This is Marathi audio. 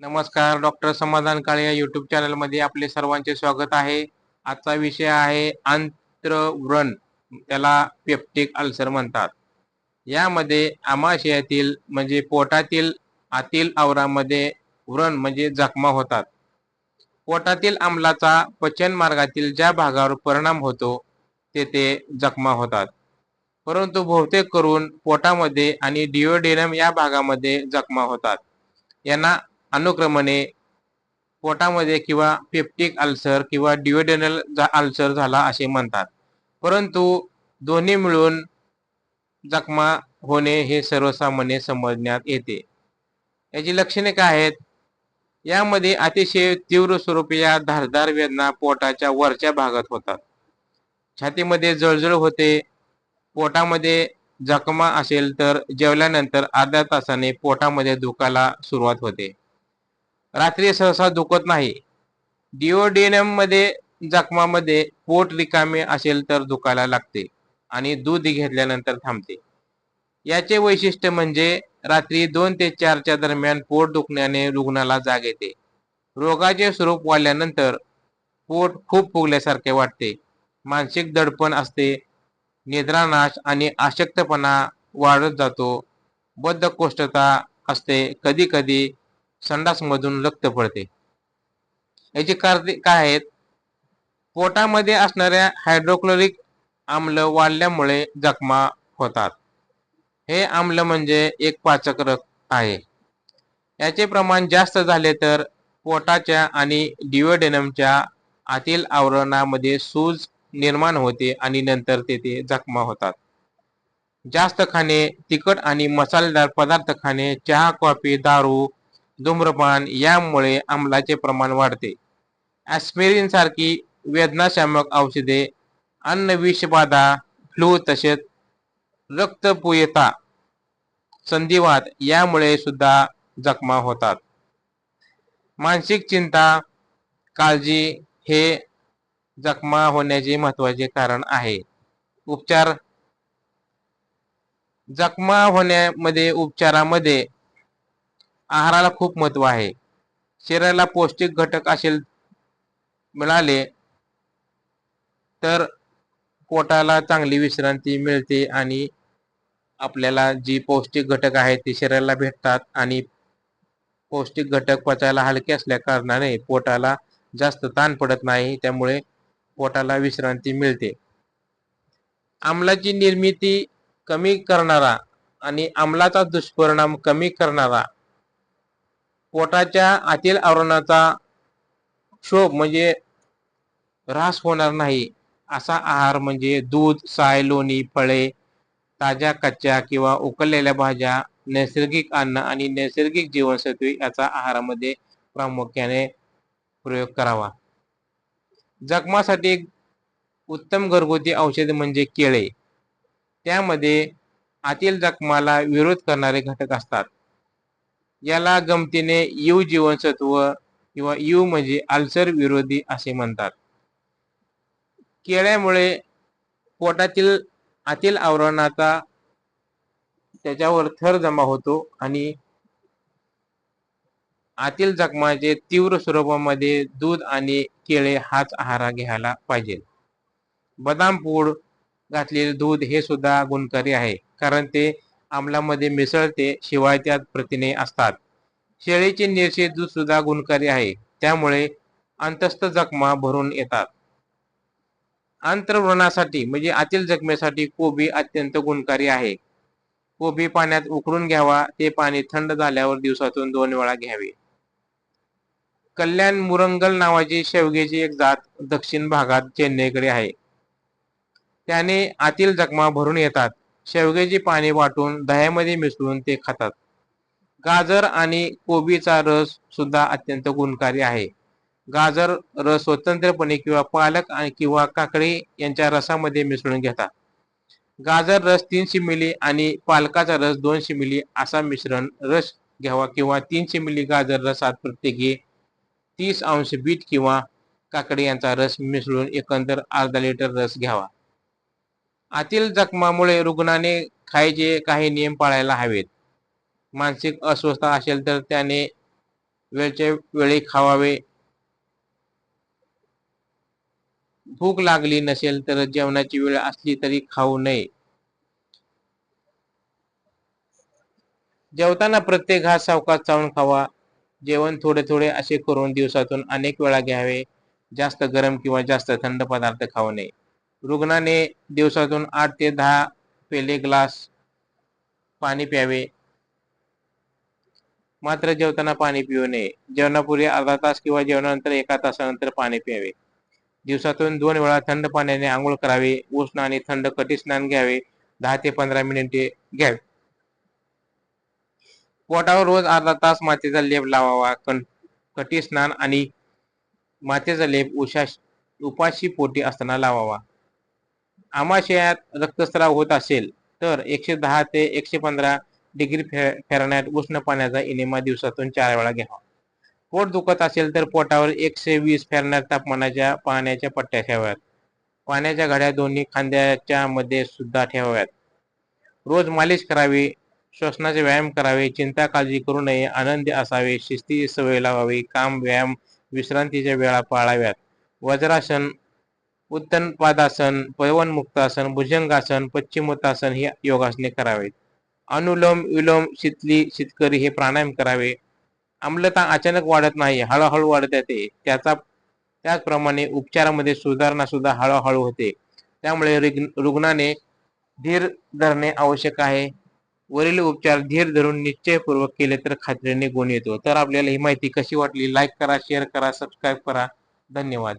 नमस्कार डॉक्टर समाधान काळे या युट्यूब चॅनलमध्ये आपले सर्वांचे स्वागत आहे. आजचा विषय आहे आंत्रव्रण त्याला पेप्टिक अल्सर म्हणतात. यामध्ये आमाशयातील म्हणजे पोटातील आतील आवरामध्ये व्रण म्हणजे जखमा होतात. पोटातील आम्लाचा पचन मार्गातील ज्या भागावर परिणाम होतो तेथे जखमा होतात. परंतु बहुतेक करून पोटामध्ये आणि डिओडेनम या भागामध्ये जखमा होतात. यांना अनुक्रमणे पोटामध्ये किंवा पेप्टिक अल्सर किंवा डिओडेनल अल्सर झाला असे म्हणतात. परंतु दोन्ही मिळून जखमा होणे हे सर्वसामान्य समजण्यात येते. याची लक्षणे काय आहेत? यामध्ये अतिशय तीव्र स्वरूप या धारदार वेदना पोटाच्या वरच्या भागात होतात. छातीमध्ये जळजळ होते. पोटामध्ये जखमा असेल तर जेवल्यानंतर अर्ध्या तासाने पोटामध्ये दुखायला सुरुवात होते. रात्री सहसा दुखत नाही. डिओडेनममध्ये जखमामध्ये पोट रिकामे असेल तर दुखायला लागते आणि दूध घेतल्यानंतर थांबते. याचे वैशिष्ट्य म्हणजे रात्री दोन ते चारच्या दरम्यान पोट दुखण्याने रुग्णाला जाग येते. रोगाचे स्वरूप वाढल्यानंतर पोट खूप फुगल्यासारखे वाटते. मानसिक दडपण असते. निद्रानाश आणि अशक्तपणा वाढत जातो. बद्धकोष्ठता असते. कधी कधी संडासमधून रक्त पडते. याचे कारण काय आहेत? पोटामध्ये असणाऱ्या हायड्रोक्लोरिक आम्ल वाढल्यामुळे जखमा होतात. हे आम्ल म्हणजे एक पाचक रक्त आहे. याचे प्रमाण जास्त झाले तर पोटाच्या आणि डिओडेनमच्या आतील आवरणामध्ये सूज निर्माण होते आणि नंतर तेथे जखमा होतात. जास्त खाणे तिखट आणि मसालेदार पदार्थ खाणे चहा कॉफी दारू धूम्रपान यामुळे आम्लाचे प्रमाण वाढते. ॲस्पिरिन सारखी वेदनाशामक औषधे अन्न विषबाधा फ्लू तसेच रक्तपुयता संधिवात यामुळे सुद्धा जखमा होतात. मानसिक चिंता काळजी हे जखमा होण्याचे महत्त्वाचे कारण आहे. उपचार जखमा होण्यामध्ये उपचारामध्ये आहाराला खूप महत्त्व आहे. शरीराला पौष्टिक घटक असेल मिळाले तर पोटाला चांगली विश्रांती मिळते आणि आपल्याला जी पौष्टिक घटक आहेत ते शरीराला भेटतात आणि पौष्टिक घटक पचायला हलके असल्या कारणाने पोटाला जास्त ताण पडत नाही त्यामुळे पोटाला विश्रांती मिळते. आम्लाची निर्मिती कमी करणारा आणि आम्लाचा दुष्परिणाम कमी करणारा पोटाच्या आतील आवरणाचा शोभ म्हणजे ऱ्हास होणार नाही. असा आहार म्हणजे दूध साय लोणी फळे ताज्या कच्च्या किंवा उकळलेल्या भाज्या नैसर्गिक अन्न आणि नैसर्गिक जीवनसत्वे याचा आहारामध्ये प्रामुख्याने प्रयोग करावा. जखमासाठी उत्तम घरगुती औषध म्हणजे केळे. त्यामध्ये आतील जखमाला विरोध करणारे घटक असतात. याला गमतीने यू जीवनसत्व किंवा यू म्हणजे अल्सर विरोधी असे म्हणतात. केळ्यामुळे पोटातील आतील आवरणाचा त्याच्यावर थर जमा होतो आणि आतील जखमाचे तीव्र स्वरूपामध्ये दूध आणि केळे हाच आहारा घ्यायला पाहिजे. बदाम पूड घातलेले दूध हे सुद्धा गुणकारी आहे कारण ते आम्लामध्ये मिसळते शिवाय त्यात प्रथिने असतात. शेळीचे निरसे दूध सुद्धा गुणकारी आहे. त्यामुळे अंतस्थ जखमा भरून येतात. आंतरव्रणासाठी म्हणजे आतील जखमेसाठी कोबी अत्यंत गुणकारी आहे. कोबी पाण्यात उकळून घ्यावा ते पाणी थंड झाल्यावर दिवसातून दोन वेळा घ्यावे. कल्याण मुरंगल नावाची शेवग्याची एक जात दक्षिण भागात चेन्नईकडे आहे. त्याने आतील जखमा भरून येतात. शेवग्याची पाने वाटून दह्यामध्ये मिसळून ते खातात. गाजर आणि कोबीचा रस सुद्धा अत्यंत गुणकारी आहे. गाजर रस स्वतंत्रपणे किंवा पालक किंवा काकडी यांच्या रसामध्ये मिसळून घेतात गाजर रस तीनशे मिली आणि पालकाचा रस दोनशे मिली असा मिश्रण रस घ्यावा किंवा तीनशे मिली गाजर रसात प्रत्येकी तीस अंश बीट किंवा काकडी यांचा रस मिसळून एकंदर अर्धा लिटर रस घ्यावा. आतील जखमामुळे रुग्णाने खायचे काही नियम पाळायला हवेत. मानसिक अस्वस्थता असेल तर त्याने वेळच्या वेळी खावावे. भूक लागली नसेल तर जेवणाची वेळ असली तरी खाऊ नये. जेवताना प्रत्येक घास सावकाश चावून खावा. जेवण थोडे थोडे असे करून दिवसातून अनेक वेळा घ्यावे. जास्त गरम किंवा जास्त थंड पदार्थ खाऊ नये. रुग्णाने दिवसातून आठ ते दहा पेले ग्लास पाणी प्यावे. मात्र जेवताना पाणी पिऊ नये. जेवणापूर्वी अर्धा तास किंवा जेवणानंतर एका तासानंतर पाणी प्यावे. दिवसातून दोन वेळा थंड पाण्याने आंघोळ करावे. उष्ण आणि थंड कटी स्नान घ्यावे? दहा ते पंधरा मिनिटे घ्यावे. पोटावर रोज अर्धा तास मातीचा लेप लावावा. कटी स्नान आणि मातेचा लेप उशा उपाशी पोटी असताना लावावा. आमाशयात रक्तस्राव होत असेल तर एकशे दहा ते एकशे पंधरा डिग्री फेरण्यात उष्ण पाण्याचा इनेमा दिवसातून चार वेळा घ्यावा. पोट दुखत असेल तर पोटावर एकशे वीस फॅरनाईट तापमानाच्या पाण्याच्या पट्ट्या ठेवाव्यात. पाण्याच्या घड्या दोन्ही खांद्याच्या मध्ये सुद्धा ठेवाव्यात. रोज मालिश करावी श्वसनाचे व्यायाम करावे चिंता काळजी करू नये आनंदी असावे शिस्ती सवय लावावी काम व्यायाम विश्रांतीच्या वेळा पाळाव्यात. वज्रासन उत्तनपादासन पवनमुक्तासन भुजंगासन पश्चिमोत्तासन ही योगासने करावेत. अनुलोम विलोम शीतली शीतकरी हे प्राणायाम करावे. आम्लता अचानक वाढत नाही हळूहळू वाढत येते त्याचा त्याचप्रमाणे उपचारामध्ये सुधारणा सुद्धा हळूहळू होते. त्यामुळे रुग्णाने धीर धरणे आवश्यक आहे. वरील उपचार धीर धरून निश्चयपूर्वक केले तर खात्रीने गुण येतो. तर आपल्याला ही माहिती कशी वाटली? लाईक करा शेअर करा सबस्क्राईब करा. धन्यवाद.